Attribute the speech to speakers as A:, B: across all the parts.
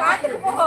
A: பாத்துட்டு போ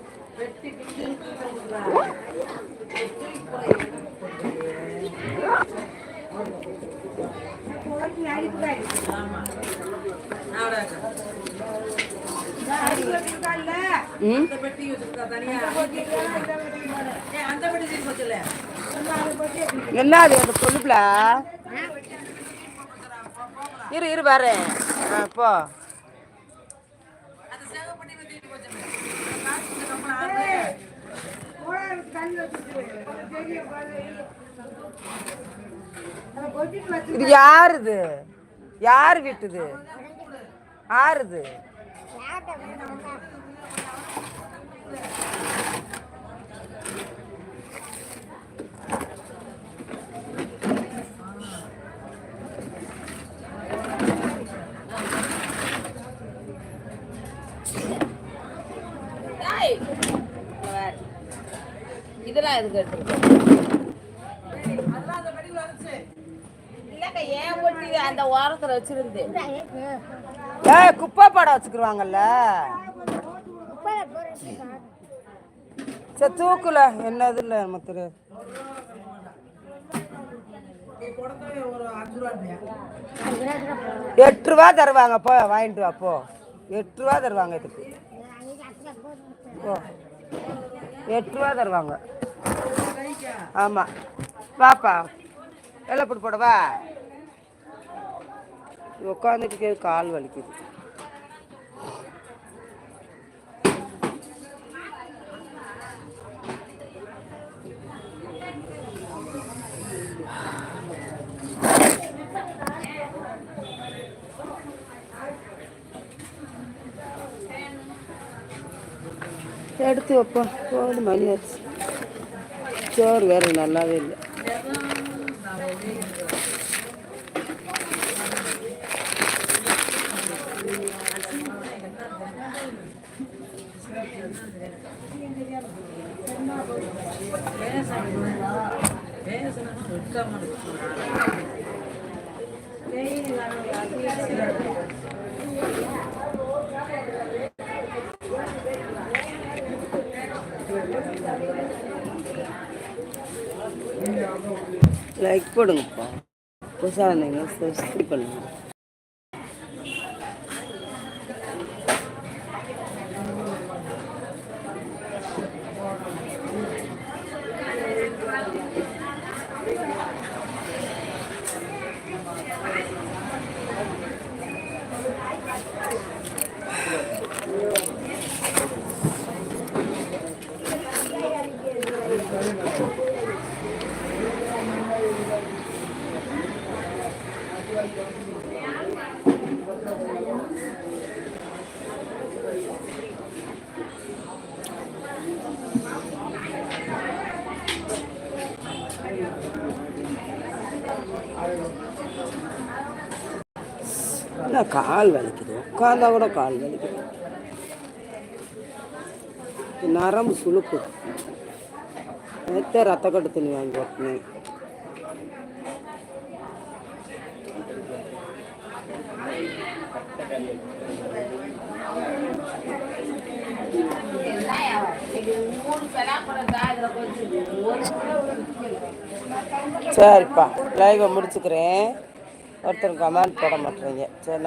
A: என்ன அது அந்த கொழுப்புல இரு இரு வரேன் போ. இது யாருது? யார் வீட்டுது? யாருது
B: இதெல்லாம் எதுக்கு எடுத்துருக்கோம் ஏன் ஒட்டி அந்த ஓரத்தில் வச்சிருந்து
A: ஏ குப்பை படம் வச்சுக்கிருவாங்கல்ல? சரி தூக்குல. என்னது இல்லை நமக்கு தெரியாது எட்டு ரூபா தருவாங்க போ வாங்கிட்டு வா போ. எட்டு ரூபா தருவாங்க இதுக்கு. போ. எட்டு ரூபா தருவாங்க. ஆமாம் வாப்பா எல்லாம் போட்டு போடவா? உட்காந்துட்டு கால் வலிக்குது. எடுத்து வைப்போம். போடு மணி ஆச்சு. சோறு வேறு நல்லாவே இல்லை. லைக் போடுங்கப்பா. புதுசாக இருந்தீங்க சப்ஸ்கிரைப் பண்ணுங்கள் என்ன கால் வலிக்குது உட்காந்தா கூட கால் வலிக்குது நரம்பு சுளுக்கு நேற்றே ரத்த கட்டு துணி வாங்கி ஓட்டினேன் சரிப்பா லைவை முடிச்சுக்கிறேன். ஒருத்தர் கமெண்ட் போட மாட்டேறீங்க. சரி